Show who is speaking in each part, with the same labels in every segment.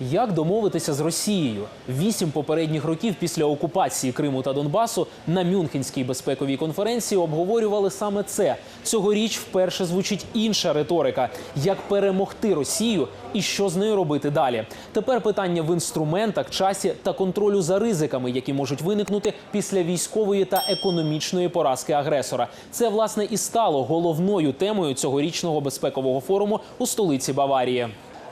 Speaker 1: Як домовитися з Росією? Вісім попередніх років після окупації Криму та Донбасу на Мюнхенській безпековій конференції обговорювали саме це. Цьогоріч вперше звучить інша риторика: як перемогти Росію і що з нею робити далі. Тепер питання в інструментах, часі та контролю за ризиками, які можуть виникнути після військової та економічної поразки агресора. Це власне і стало головною темою цьогорічного безпекового форуму у столиці Баварії.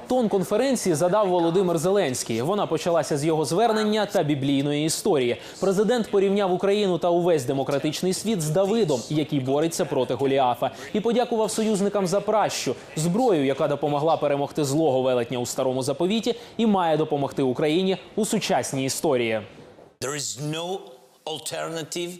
Speaker 1: Тон конференції задав Володимир Зеленський. Вона почалася з його звернення та біблійної історії. Президент порівняв Україну та увесь демократичний світ з Давидом, який бореться проти Голіафа, і подякував союзникам за пращу зброю, яка допомогла перемогти злого велетня у старому заповіті, і має допомогти Україні у сучасній історії.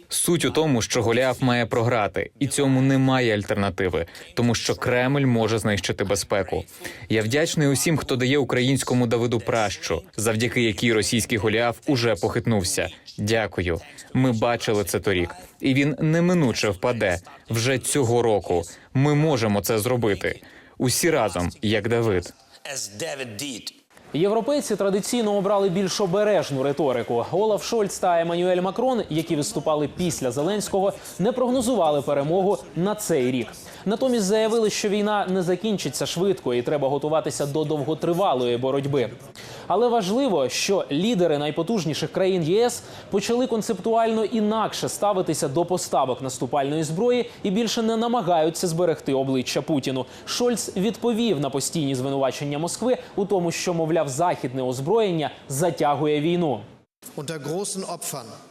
Speaker 2: Суть у тому, що Голіаф має програти, і цьому немає альтернативи, тому що Кремль може знищити безпеку. Я вдячний усім, хто дає українському Давиду пращу, завдяки якій російський Голіаф уже похитнувся. Дякую. Ми бачили це торік, і він неминуче впаде вже цього року. Ми можемо це зробити. Усі разом, як Давид.
Speaker 1: Європейці традиційно обрали більш обережну риторику. Олаф Шольц та Еммануель Макрон, які виступали після Зеленського, не прогнозували перемогу на цей рік. Натомість заявили, що війна не закінчиться швидко і треба готуватися до довготривалої боротьби. Але важливо, що лідери найпотужніших країн ЄС почали концептуально інакше ставитися до поставок наступальної зброї і більше не намагаються зберегти обличчя Путіну. Шольц відповів на постійні звинувачення Москви у тому, що мовляв західне озброєння затягує війну.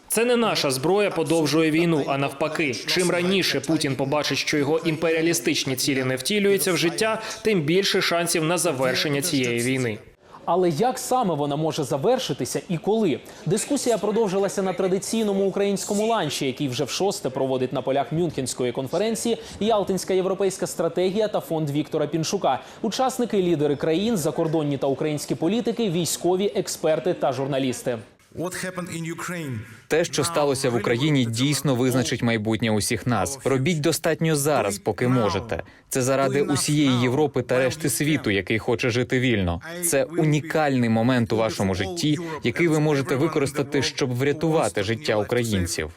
Speaker 3: Це не наша зброя подовжує війну, а навпаки, чим раніше Путін побачить, що його імперіалістичні цілі не втілюються в життя, тим більше шансів на завершення цієї війни.
Speaker 1: Але як саме вона може завершитися і коли? Дискусія продовжилася на традиційному українському ланчі, який вже в шосте проводить на полях Мюнхенської конференції Ялтинська європейська стратегія та фонд Віктора Піншука. Учасники, лідери країн, закордонні та українські політики, військові, експерти та журналісти.
Speaker 2: Те, що сталося в Україні, дійсно визначить майбутнє усіх нас. Робіть достатньо зараз, поки можете. Це заради усієї Європи та решти світу, який хоче жити вільно. Це унікальний момент у вашому житті, який ви можете використати, щоб врятувати життя українців.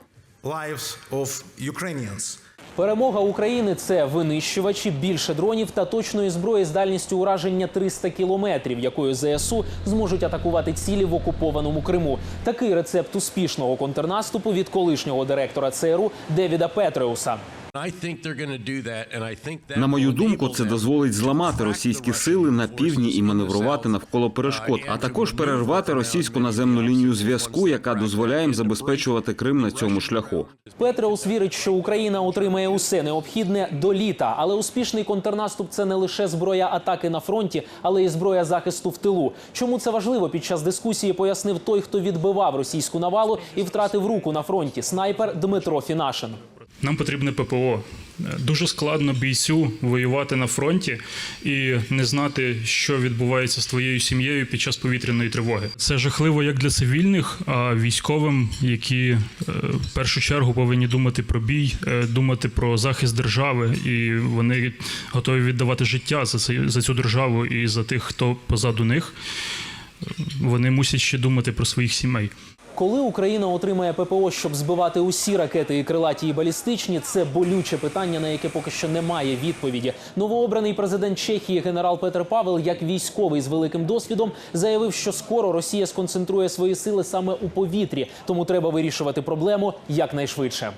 Speaker 1: Перемога України це винищувачі, більше дронів та точної зброї з дальністю ураження 300 кілометрів, якою ЗСУ зможуть атакувати цілі в окупованому Криму. Такий рецепт успішного контрнаступу від колишнього директора ЦРУ Девіда Петреуса.
Speaker 4: На мою думку, це дозволить зламати російські сили на півдні і маневрувати навколо перешкод, а також перервати російську наземну лінію зв'язку, яка дозволяє їм забезпечувати Крим на цьому шляху.
Speaker 1: Петреус вірить, що Україна отримає усе необхідне до літа, але успішний контрнаступ це не лише зброя атаки на фронті, але й зброя захисту в тилу. Чому це важливо? Під час дискусії пояснив той, хто відбивав російську навалу і втратив руку на фронті. Снайпер Дмитро Фінашин.
Speaker 5: Нам потрібне ППО. Дуже складно бійцю воювати на фронті і не знати, що відбувається з твоєю сім'єю під час повітряної тривоги. Це жахливо як для цивільних, а військовим, які е, в першу чергу повинні думати про бій, е, думати про захист держави, і вони готові віддавати життя за це за цю державу і за тих, хто позаду них. Вони мусять ще думати про своїх сімей.
Speaker 1: Коли Україна отримає ППО, щоб збивати усі ракети і крилаті і балістичні, це болюче питання, на яке поки що немає відповіді. Новообраний президент Чехії генерал Петр Павел, як військовий з великим досвідом, заявив, що скоро Росія сконцентрує свої сили саме у повітрі, тому треба вирішувати проблему якнайшвидше.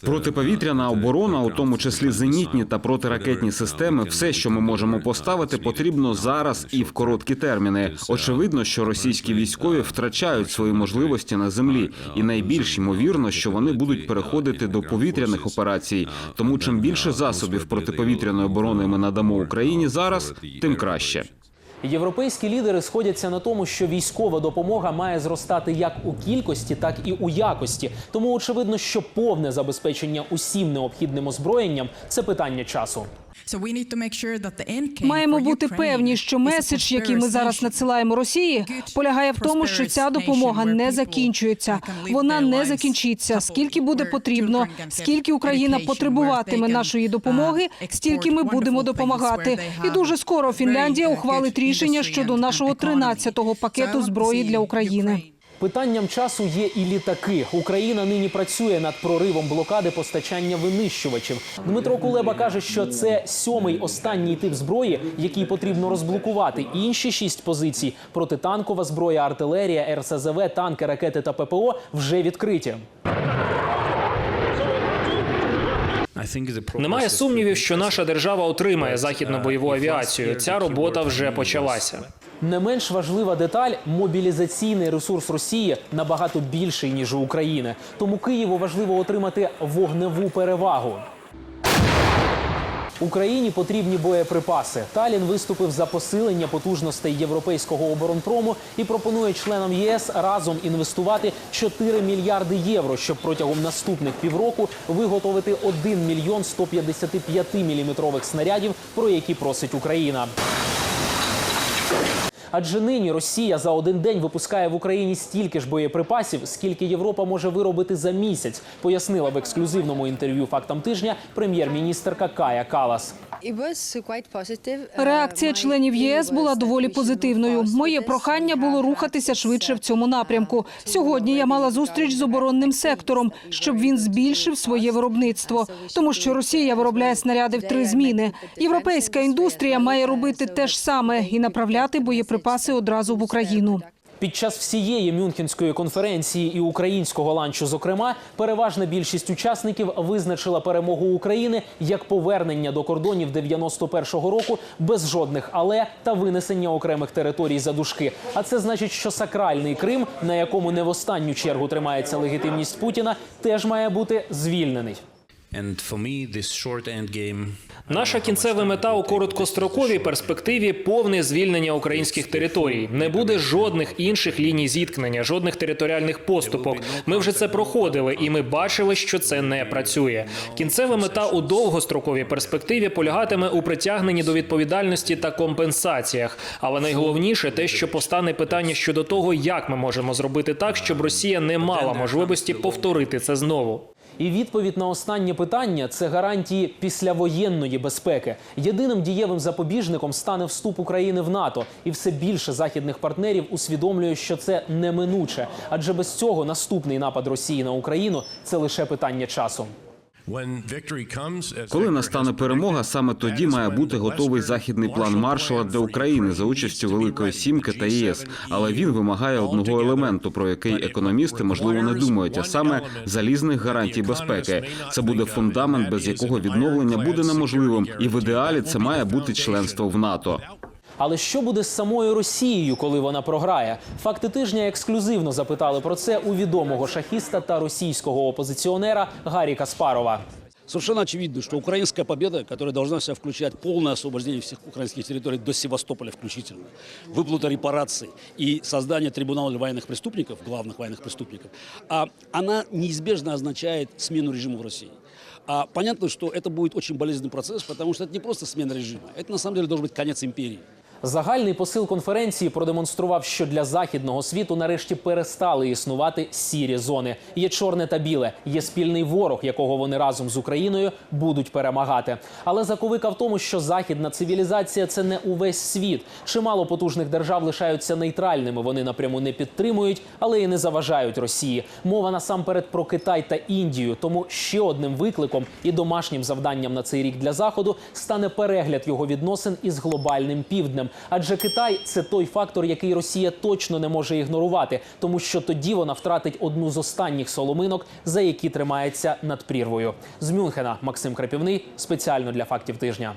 Speaker 4: Протиповітряна оборона, у тому числі зенітні та протиракетні системи, все, що ми можемо поставити, потрібно зараз і в короткі терміни. Очевидно, що російські військові втрачають свої можливості на землі, і найбільш ймовірно, що вони будуть переходити до повітряних операцій. Тому чим більше засобів протиповітряної оборони ми надамо Україні зараз, тим краще.
Speaker 1: Європейські лідери сходяться на тому, що військова допомога має зростати як у кількості, так і у якості. Тому очевидно, що повне забезпечення усім необхідним озброєнням це питання часу.
Speaker 6: Маємо бути певні, що меседж, який ми зараз надсилаємо Росії, полягає в тому, що ця допомога не закінчується. Вона не закінчиться. Скільки буде потрібно, скільки Україна потребуватиме нашої допомоги, стільки ми будемо допомагати. І дуже скоро Фінляндія ухвалить рішення щодо нашого 13-го пакету зброї для України.
Speaker 1: Питанням часу є і літаки. Україна нині працює над проривом блокади постачання винищувачів. Дмитро Кулеба каже, що це сьомий останній тип зброї, який потрібно розблокувати. Інші шість позицій протитанкова зброя, артилерія, РСЗВ, танки, ракети та ППО вже відкриті.
Speaker 3: Немає сумнівів, що наша держава отримає західну бойову авіацію. Ця робота вже почалася.
Speaker 1: Не менш важлива деталь мобілізаційний ресурс Росії набагато більший ніж у України. Тому Києву важливо отримати вогневу перевагу. Україні потрібні боєприпаси. Талін виступив за посилення потужностей європейського оборонпрому і пропонує членам ЄС разом інвестувати 4 мільярди євро, щоб протягом наступних півроку виготовити 1 мільйон 155 міліметрових снарядів, про які просить Україна. Адже нині Росія за один день випускає в Україні стільки ж боєприпасів, скільки Європа може виробити за місяць, пояснила в ексклюзивному інтерв'ю фактам тижня прем'єр-міністерка Кая Калас.
Speaker 6: Реакція членів ЄС була доволі позитивною. Моє прохання було рухатися швидше в цьому напрямку. Сьогодні я мала зустріч з оборонним сектором, щоб він збільшив своє виробництво, тому що Росія виробляє снаряди в три зміни. Європейська індустрія має робити те ж саме і направляти боєприпаси одразу в Україну.
Speaker 1: Під час всієї Мюнхенської конференції і українського ланчу, зокрема, переважна більшість учасників визначила перемогу України як повернення до кордонів 91-го року без жодних але та винесення окремих територій за дужки. А це значить, що сакральний Крим, на якому не в останню чергу тримається легітимність Путіна, теж має бути звільнений.
Speaker 3: Наша кінцева мета у короткостроковій перспективі повне звільнення українських територій. Не буде жодних інших ліній зіткнення, жодних територіальних поступок. Ми вже це проходили, і ми бачили, що це не працює. Кінцева мета у довгостроковій перспективі полягатиме у притягненні до відповідальності та компенсаціях. Але найголовніше те, що постане питання щодо того, як ми можемо зробити так, щоб Росія не мала можливості повторити це знову.
Speaker 1: І відповідь на останнє питання це гарантії післявоєнної безпеки. Єдиним дієвим запобіжником стане вступ України в НАТО, і все більше західних партнерів усвідомлює, що це неминуче, адже без цього наступний напад Росії на Україну це лише питання часу.
Speaker 4: Коли настане перемога, саме тоді має бути готовий західний план маршала для України за участю Великої Сімки та ЄС. Але він вимагає одного елементу, про який економісти можливо не думають, а саме залізних гарантій безпеки. Це буде фундамент, без якого відновлення буде неможливим, і в ідеалі це має бути членство в НАТО.
Speaker 1: Але що буде з самою Росією, коли вона програє? Факти тижня ексклюзивно запитали про це у відомого шахіста та російського опозиціонера Гарі Каспарова.
Speaker 7: Совершенно очевидно, что украинская победа, которая должна в себя включать полное освобождение всех украинских территорий до Севастополя включительно, выплата репараций и создание трибунала для военных преступников, главных военных преступников, а она неизбежно означает смену режима в России. А понятно, что это будет очень болезненный процесс, потому что это не просто смена режима, это на самом деле должен быть конец империи.
Speaker 1: Загальний посил конференції продемонстрував, що для західного світу нарешті перестали існувати сірі зони. Є чорне та біле, є спільний ворог, якого вони разом з Україною будуть перемагати. Але заковика в тому, що західна цивілізація це не увесь світ. Чимало потужних держав лишаються нейтральними. Вони напряму не підтримують, але і не заважають Росії. Мова насамперед про Китай та Індію. Тому ще одним викликом і домашнім завданням на цей рік для заходу стане перегляд його відносин із глобальним півднем. Адже Китай це той фактор, який Росія точно не може ігнорувати, тому що тоді вона втратить одну з останніх соломинок, за які тримається над прірвою. З Мюнхена Максим Крапівний спеціально для фактів тижня.